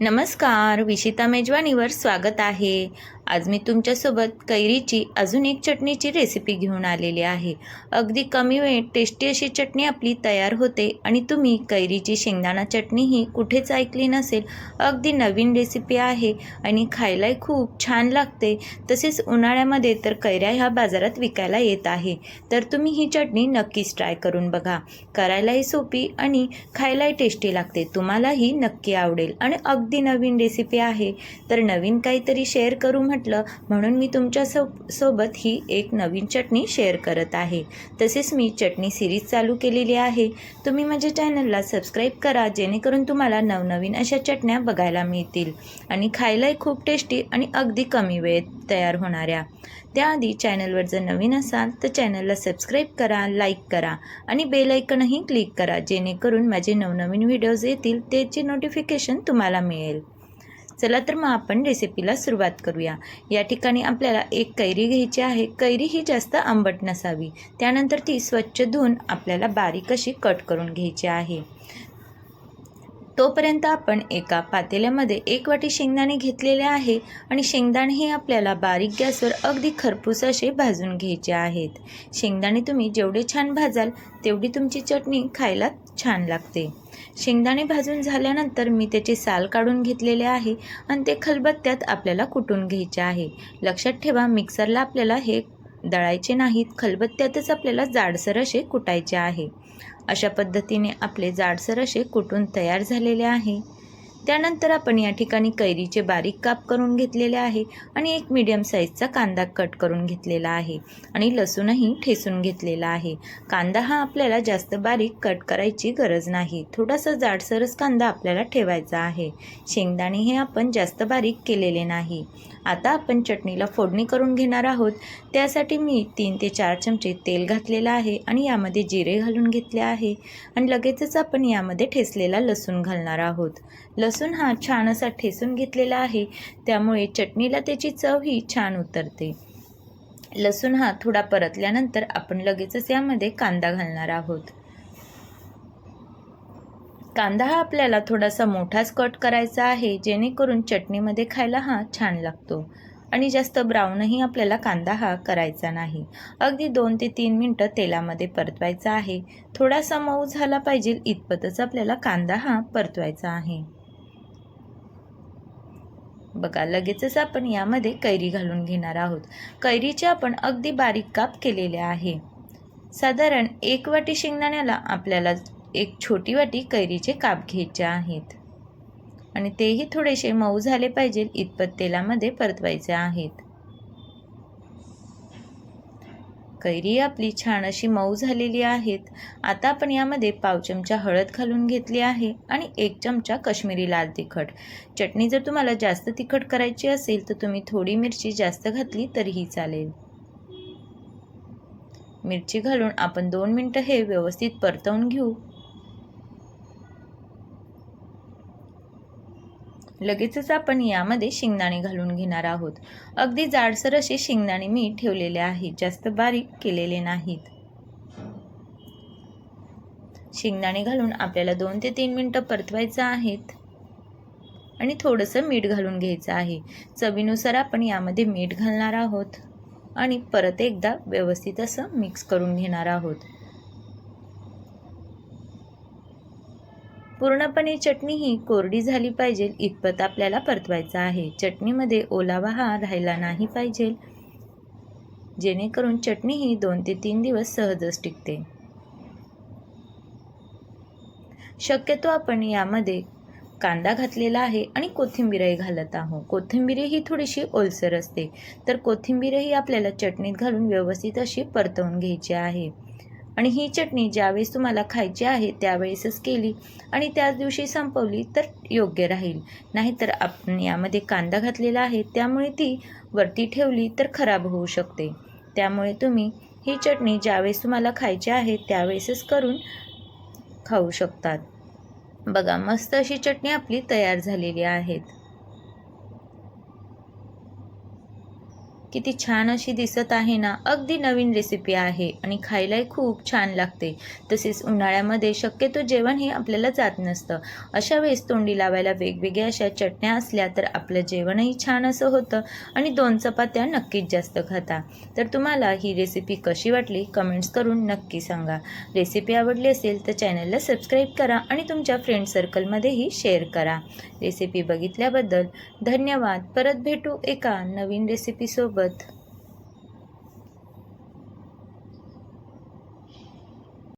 नमस्कार विशिता मेजवानीवर स्वागत आहे. आज मी तुमच्यासोबत कैरीची अजून एक चटणीची रेसिपी घेऊन आलेली आहे. अगदी कमी वेळेत टेस्टी अशी चटणी आपली तयार होते आणि तुम्ही कैरीची शेंगदाणा चटणी ही कुठेच ऐकली नसेल अगदी नवीन रेसिपी आहे आणि खायलाही खूप छान लागते. तसेच उन्हाळ्यामध्ये तर कैऱ्या ह्या बाजारात विकायला येत आहे. तर तुम्ही ही चटणी नक्कीच ट्राय करून बघा. करायलाही सोपी आणि खायलाही टेस्टी लागते. तुम्हालाही नक्की आवडेल. आणि अगदी नवीन रेसिपी आहे. तर नवीन काहीतरी शेअर करू म्हटलं म्हणून मी तुमच्या सो सोबत ही एक नवीन चटणी शेअर करत आहे. तसेच मी चटणी सिरीज चालू केलेली आहे. तुम्ही माझ्या चॅनलला सबस्क्राईब करा जेणेकरून तुम्हाला नवनवीन अशा चटण्या बघायला मिळतील. आणि खायलाही खूप टेस्टी आणि अगदी कमी वेळेत तयार होणाऱ्या. त्याआधी चॅनलवर जर नवीन असाल तर चॅनलला सबस्क्राईब करा लाईक करा आणि बेलायकनही क्लिक करा जेणेकरून माझे नवनवीन व्हिडिओज येतील त्याची नोटिफिकेशन तुम्हाला मिळेल. चला तर मग आपण रेसिपीला सुरुवात करूया. या ठिकाणी आपल्याला एक कैरी घ्यायची आहे. कैरी ही जास्त आंबट नसावी. त्यानंतर ती स्वच्छ धुवून आपल्याला बारीक अशी कट करून घ्यायची आहे. तोपर्यंत आपण एका पातेल्यामध्ये एक वाटी शेंगदाणे घेतलेले आहे आणि शेंगदाणे हे आपल्याला बारीक गॅसवर अगदी खरपूस असे भाजून घ्यायचे आहेत. शेंगदाणे तुम्ही जेवढे छान भाजाल तेवढी तुमची चटणी खायला छान लागते. शेंगदाणे भाजून झाल्यानंतर मी त्याचे साल काढून घेतलेले आहे आणि ते खलबत्त्यात आपल्याला कुटून घ्यायचे आहे. लक्षात ठेवा मिक्सरला आपल्याला हे दळायचे नाहीत खलबत्त्यातच आपल्याला जाडसर असे कुटायचे आहे. अशा पद्धतीने आपले जाडसर असे कुटून तयार झालेले आहे. त्यानंतर आपण या ठिकाणी कैरीचे बारीक काप करून घेतलेले आहे आणि एक मीडियम साईजचा कांदा कट करून घेतलेला आहे आणि लसूणही ठेसून घेतलेला आहे. कांदा हा आपल्याला जास्त बारीक कट करायची गरज नाही. थोडासा जाडसरच कांदा आपल्याला ठेवायचा आहे. शेंगदाणे हे आपण जास्त बारीक केलेले नाही. आता आपण चटणीला फोडणी करून घेणार आहोत. त्यासाठी मी तीन ते चार चमचे तेल घातलेलं आहे आणि यामध्ये जिरे घालून घेतले आहे. आणि लगेचच आपण यामध्ये ठेसलेला लसूण घालणार आहोत. लसूण हा छान असा ठेसून घेतलेला आहे. त्यामुळे चटणीला त्याची चव ही छान उतरते. लसूण हा थोडा परतल्यानंतर आपण लगेचच यामध्ये कांदा घालणार आहोत. कांदा हा आपल्याला थोडासा मोठाच कट करायचा आहे जेणेकरून चटणीमध्ये खायला हा छान लागतो. आणि जास्त ब्राऊनही आपल्याला कांदा हा करायचा नाही. अगदी दोन ते तीन मिनटं तेलामध्ये परतवायचा आहे. थोडासा मऊ झाला पाहिजे इतपतच आपल्याला कांदा हा परतवायचा आहे. बघा लगेचच आपण यामध्ये कैरी घालून घेणार आहोत. कैरीचे आपण अगदी बारीक काप केलेले आहे. साधारण एक वाटी शेंगदाण्याला आपल्याला एक छोटी वाटी कैरीचे काप घ्यायचे आहेत. आणि तेही थोडेसे मऊ झाले पाहिजे इतपत तेलामध्ये परतवायचे आहेत. कैरी आपली छान अशी मऊ झालेली आहेत. आता आपण यामध्ये पाव चमचा हळद घालून घेतली आहे आणि एक चमचा कश्मीरी लाल तिखट. चटणी जर तुम्हाला जास्त तिखट करायची असेल तर तुम्ही थोडी मिरची जास्त घातली तरीही चालेल. मिरची घालून आपण दोन मिनटं हे व्यवस्थित परतवून घेऊ. लगेचच आपण यामध्ये शेंगदाणे घालून घेणार आहोत. अगदी जाडसर असे शेंगदाणे मी ठेवलेले आहेत जास्त बारीक केलेले नाहीत. शेंगदाणे घालून आपल्याला दोन ते तीन मिनटं परतवायचं आहेत. आणि थोडंसं मीठ घालून घ्यायचं आहे. चवीनुसार आपण यामध्ये मीठ घालणार आहोत. आणि परत एकदा व्यवस्थित असं मिक्स करून घेणार आहोत. पूर्णपणे चटणी ही कोरडी झाली पाहिजे इतपत आपल्याला परतवायचं आहे. चटणीमध्ये ओलावा हा राहिला नाही पाहिजे. जेणेकरून चटणी ही दोन ते तीन दिवस सहजच टिकते. शक्यतो आपण यामध्ये कांदा घातलेला आहे आणि कोथिंबीरही घालत आहोत. कोथिंबीर ही थोडीशी ओलसर असते. तर कोथिंबीरही आपल्याला चटणीत घालून व्यवस्थित अशी परतवून घ्यायची आहे. आणि ही चटणी ज्यावेळेस तुम्हाला खायची आहे त्यावेळेसच केली आणि त्याच दिवशी संपवली तर योग्य राहील. नाहीतर आपण यामध्ये कांदा घातलेला आहे त्यामुळे ती वरती ठेवली तर खराब होऊ शकते. त्यामुळे तुम्ही ही चटणी ज्यावेळेस तुम्हाला खायची आहे त्यावेळेसच करून खाऊ शकतात. बघा मस्त अशी चटणी आपली तयार झालेली आहेत. किती छान अशी दिसत आहे ना अगदी नवीन रेसिपी आहे आणि खायलाही खूप छान लागते. तसेच उन्हाळ्यामध्ये शक्यतो जेवण हे आपल्याला जात नसतं. अशा वेळेस तोंडी लावायला वेगवेगळ्या अशा चटण्या असल्या तर आपलं जेवणही छान असं होतं आणि दोन चपात्या नक्कीच जास्त खाता. तर तुम्हाला ही रेसिपी कशी वाटली कमेंट्स करून नक्की सांगा. रेसिपी आवडली असेल तर चॅनलला सबस्क्राईब करा आणि तुमच्या फ्रेंड सर्कलमध्येही शेअर करा. रेसिपी बघितल्याबद्दल धन्यवाद. परत भेटू एका नवीन रेसिपीसोबत सोबत